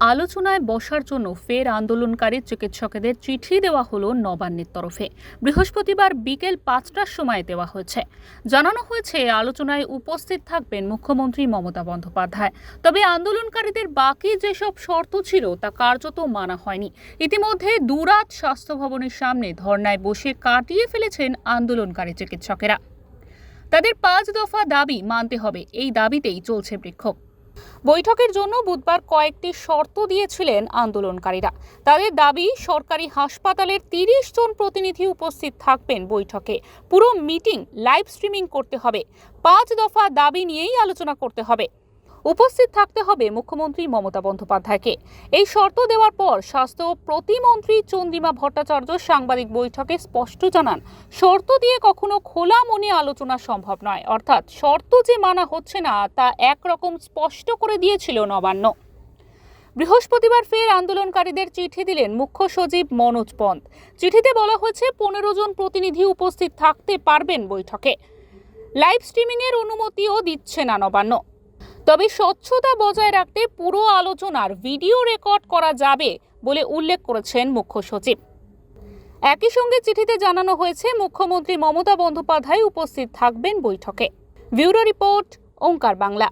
আলোচনায় বসার জন্য ফের আন্দোলনকারী চিকিৎসকদের চিঠি দেওয়া হলো নবান্নের তরফে। বৃহস্পতিবার বিকেল পাঁচটার সময় দেওয়া হয়েছে। জানানো হয়েছে আলোচনায় উপস্থিত থাকবেন মুখ্যমন্ত্রী মমতা বন্দ্যোপাধ্যায়। তবে আন্দোলনকারীদের বাকি যেসব শর্ত ছিল তা কার্যত মানা হয়নি। ইতিমধ্যে দুরাত স্বাস্থ্য ভবনের সামনে ধর্নায় বসে কাটিয়ে ফেলেছেন আন্দোলনকারী চিকিৎসকেরা। তাদের পাঁচ দফা দাবি মানতে হবে। এই দাবিতেই চলছে বিক্ষোভ। বৈঠকের জন্য বুধবার কয়েকটি শর্ত দিয়েছিলেন আন্দোলনকারীরা। তাদের দাবি, সরকারি হাসপাতালের তিরিশ জন প্রতিনিধি উপস্থিত থাকবেন বৈঠকে। পুরো মিটিং লাইভ স্ট্রিমিং করতে হবে। পাঁচ দফা দাবি নিয়েই আলোচনা করতে হবে। উপস্থিত থাকতে হবে মুখ্যমন্ত্রী মমতা বন্দ্যোপাধ্যায়কে। এই শর্ত দেওয়ার পর স্বাস্থ্য প্রতিমন্ত্রী চন্দ্রিমা ভট্টাচার্য সাংবাদিক বৈঠকে স্পষ্ট জানান, শর্ত দিয়ে কখনো খোলা মনে আলোচনা সম্ভব নয়। অর্থাৎ শর্ত যে মানা হচ্ছে না, তা একরকম স্পষ্ট করে দিয়েছিল নবান্ন। বৃহস্পতিবার ফের আন্দোলনকারীদের চিঠি দিলেন মুখ্য সচিব মনোজ পন্ত চিঠিতে বলা হয়েছে, পনেরো জন প্রতিনিধি উপস্থিত থাকতে পারবেন বৈঠকে। লাইভ স্ট্রিমিংয়ের অনুমতিও দিচ্ছে না নবান্ন। তবে স্বচ্ছতা বজায় রাখতে পুরো আলোচনার ভিডিও রেকর্ড করা যাবে বলে উল্লেখ করেছেন মুখ্য সচিব। একই সঙ্গে চিঠিতে জানানো হয়েছে, মুখ্যমন্ত্রী মমতা বন্দ্যোপাধ্যায় উপস্থিত থাকবেন বৈঠকে। Bureau report, Onkar Bangla.